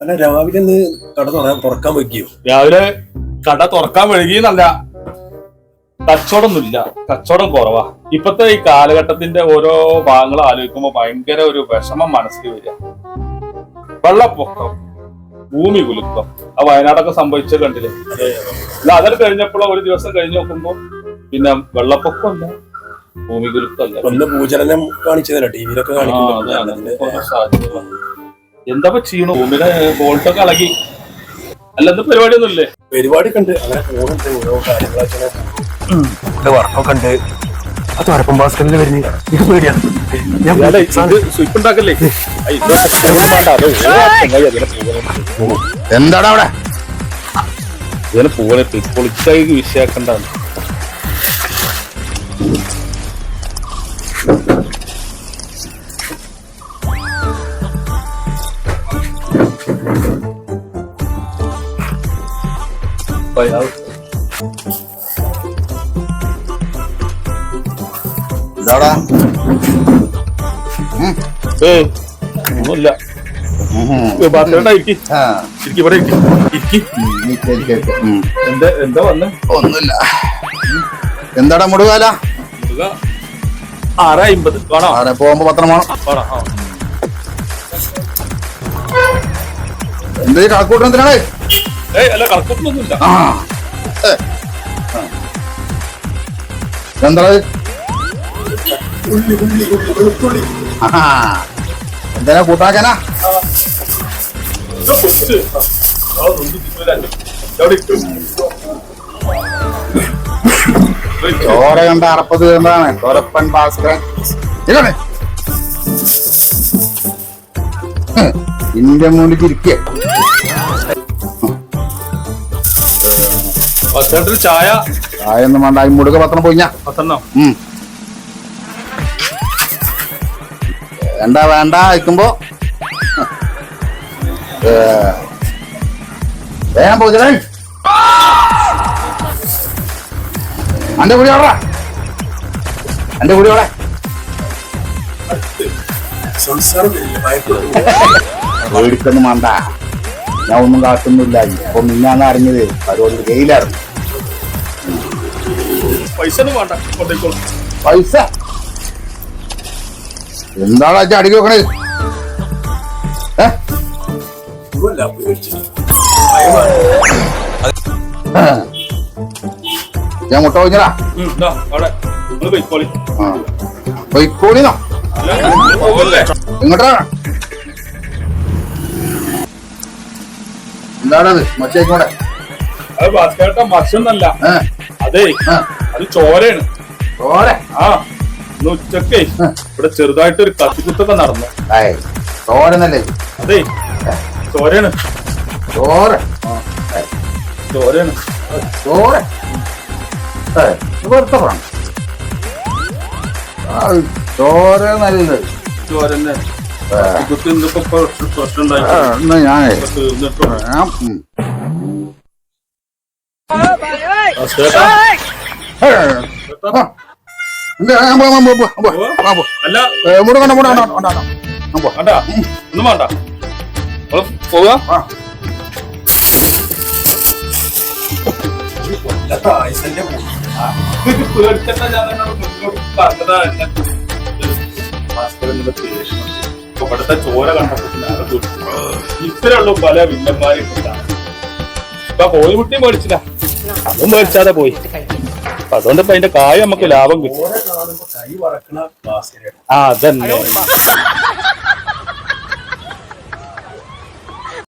അല്ല രാവിലെ ഒന്ന് കട തുറ- തുറക്കാൻ വൈകിയോ രാവിലെ കട തുറക്കാൻ വൈകിയെന്നല്ല. കച്ചവടമൊന്നുമില്ല. കച്ചവടം കുറവാ. ഇപ്പത്തെ ഈ കാലഘട്ടത്തിന്റെ ഓരോ ഭാഗങ്ങൾ ആലോചിക്കുമ്പോ ഭയങ്കര ഒരു വിഷമം മനസ്സിൽ വരിക. വെള്ളപ്പൊക്കം ഭൂമി കുലുക്കം ആ വയനാടൊക്കെ സംഭവിച്ചത് കണ്ടില്ലേ? അല്ല അതൊക്കെ കഴിഞ്ഞപ്പോഴോ ഒരു ദിവസം കഴിഞ്ഞ് നോക്കുമ്പോ പിന്നെ വെള്ളപ്പൊക്കമല്ല ഭൂമി കുലുക്കമല്ല ഒന്ന് ഭൂചലനം കാണിച്ചതല്ല? ടിവിയിലൊക്കെ ആ, എന്താ ചെയ്യണു ഭൂമിയുടെ ബോൾട്ടൊക്കെ ഇളകി. അല്ലാത്ത പരിപാടി ഒന്നും പരിപാടിയൊന്നുമില്ലേ? പരിപാടി കണ്ട് അങ്ങനെ പോകുന്നുണ്ട് ഓരോ കാര്യങ്ങളൊക്കെ വർക്കൊക്കെ ഉണ്ട്. ആ തുറപ്പം ഭാസ്കറിന്റെ വരുന്ന എനിക്ക് പേടിയാണ് ഞാൻ സ്വിപ്പ് ഉണ്ടാക്കല്ലേ? അവിടെ? ഇതിനെ പോകണേ പൊളിച്ചായി വിഷയാക്കണ്ടാണ് എന്താ എന്താ വന്ന്? ഒന്നുമില്ല. എന്താടാ മുടുകാല? ആറ് അമ്പത് പോകുമ്പോ പത്രം വേണം. എന്ത് എന്താ എന്തിനാ കൂട്ടാക്കാനാ? ചോര കണ്ട അറപ്പത് എന്താണ്? ചോരപ്പൻ ഭാസ്കരൻ. ഇല്ലേ ഇന്ത്യ മുന്നിൽ ഇരിക്കേ. പത്തേട്ടൊരു ചായ. ആയൊന്നും വേണ്ട. ഈ മുടുക പത്രം പോയിഞ്ഞാ പത്തെണ്ണം. വേണ്ട വേണ്ട അയക്കുമ്പോ വേഗം പോചേ അന്റെ കുടി അവിടെ. അന്റെ കുടി അവിടെ. പേടിക്കൊന്നും വേണ്ട. ഞാൻ ഒന്നും കാട്ടുന്നില്ല ഇപ്പൊ മിന്നാന്ന് അറിഞ്ഞത്. അതുകൊണ്ട് ഗെയിലായിരുന്നു പൈസ വേണ്ട. കൊണ്ടേക്കോളും പൈസ? എന്താണ് അച്ഛൻ അടിക്ക് വെക്കണേ. ഞാൻ മുട്ട കഴിഞ്ഞടാ പൊയ്ക്കോളിന്നോ അല്ല, നിങ്ങൾ പോവല്ലേ? ഇങ്ങോട്ടാ. എന്താണത്? മച്ചേക്കോടെ അത് ഭാസ്കരട്ട മത്സ്യൊന്നല്ല ഏ. അതെ. അത് ചോരയാണ്. ചോര? ആ ഇന്ന് ഉച്ചക്കേ ഇവിടെ ചെറുതായിട്ട് ഒരു കത്തിക്കുത്തൊക്കെ നടന്നു. ചോരന്നല്ലേ? അതെ ചോരയാണ്. ചോര? ചോരയാണ്. ചോര? വെറുതെ ചോര നല്ലത്. ഞാനേ. തീർന്നിട്ടും ഞാൻ ഇവിടുത്തെ പല വില്ലന്മാരും ഇപ്പൊ കോഴിമുട്ടി മേടിച്ചില്ല. അതും മേടിച്ചാതെ പോയി. അതുകൊണ്ട് ഇപ്പൊ അതിന്റെ കായ നമുക്ക് ലാഭം കിട്ടും. ആ അതന്നെ.